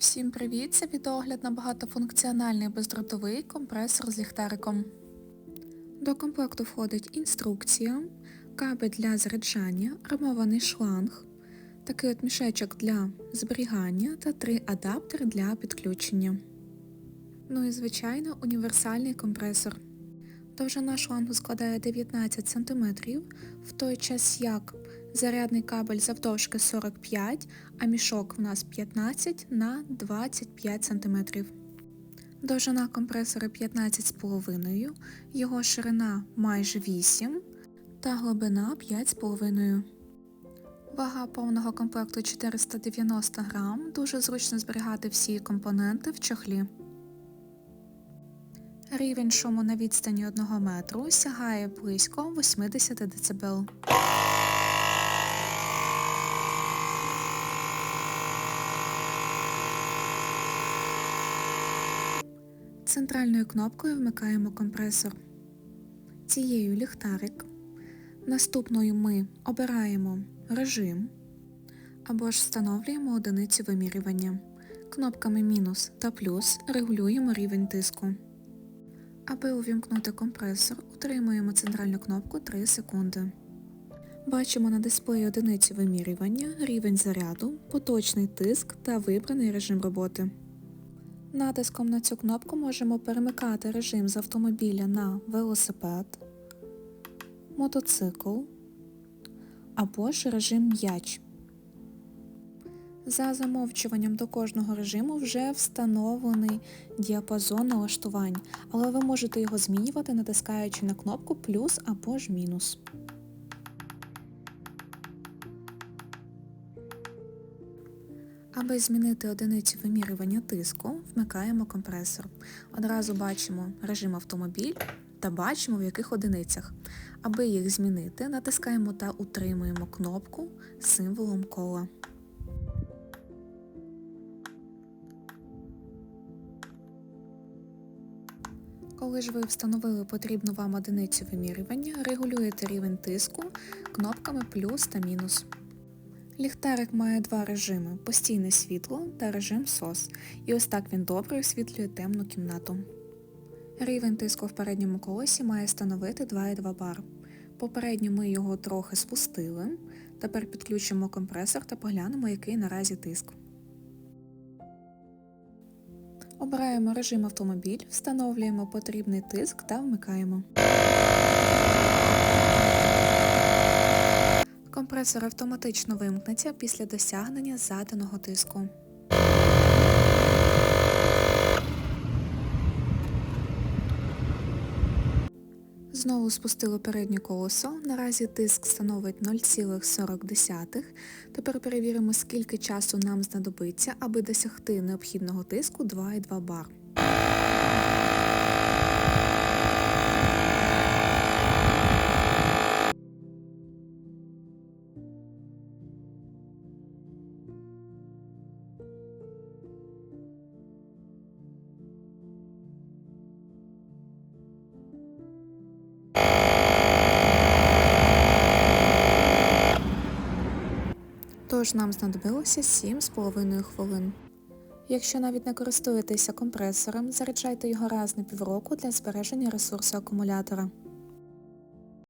Всім привіт! Це відеогляд на багатофункціональний бездротовий компресор з ліхтариком. До комплекту входить інструкція, кабель для заряджання, армований шланг, такий от мішечок для зберігання та три адаптери для підключення. Ну і звичайно універсальний компресор. Довжина шлангу складає 19 см, в той час як зарядний кабель завдовжки 45 а мішок в нас 15 на 25 см. Довжина компресора 15,5, його ширина майже 8 та глибина 5,5. Вага повного комплекту 490 грам, дуже зручно зберігати всі компоненти в чохлі. Рівень шуму на відстані 1 метру сягає близько 80 дБ. Центральною кнопкою вмикаємо компресор. Цією ліхтарик. Наступною ми обираємо режим або ж встановлюємо одиницю вимірювання. Кнопками мінус та плюс регулюємо рівень тиску. Аби увімкнути компресор, утримуємо центральну кнопку 3 секунди. Бачимо на дисплеї одиницю вимірювання, рівень заряду, поточний тиск та вибраний режим роботи. Натиском на цю кнопку можемо перемикати режим з автомобіля на велосипед, мотоцикл або ж режим м'яч. За замовчуванням до кожного режиму вже встановлений діапазон налаштувань, але ви можете його змінювати, натискаючи на кнопку плюс або ж мінус. Аби змінити одиницю вимірювання тиску, вмикаємо компресор. Одразу бачимо режим автомобіль та бачимо в яких одиницях. Аби їх змінити, натискаємо та утримуємо кнопку з символом кола. Коли ж ви встановили потрібну вам одиницю вимірювання, регулюєте рівень тиску кнопками плюс та мінус. Ліхтарик має два режими постійне світло та режим SOS, і ось так він добре освітлює темну кімнату. Рівень тиску в передньому колесі має становити 2,2 бар. Попередньо ми його трохи спустили. Тепер підключимо компресор та поглянемо, який наразі тиск. Обираємо режим автомобіль, встановлюємо потрібний тиск та вмикаємо. Компресор автоматично вимкнеться після досягнення заданого тиску. Знову спустили переднє колесо. Наразі тиск становить 0,40. Тепер перевіримо, скільки часу нам знадобиться, аби досягти необхідного тиску 2,2 бар. Тож нам знадобилося 7,5 хвилин. Якщо навіть не користуєтеся компресором, заряджайте його раз на півроку для збереження ресурсу акумулятора.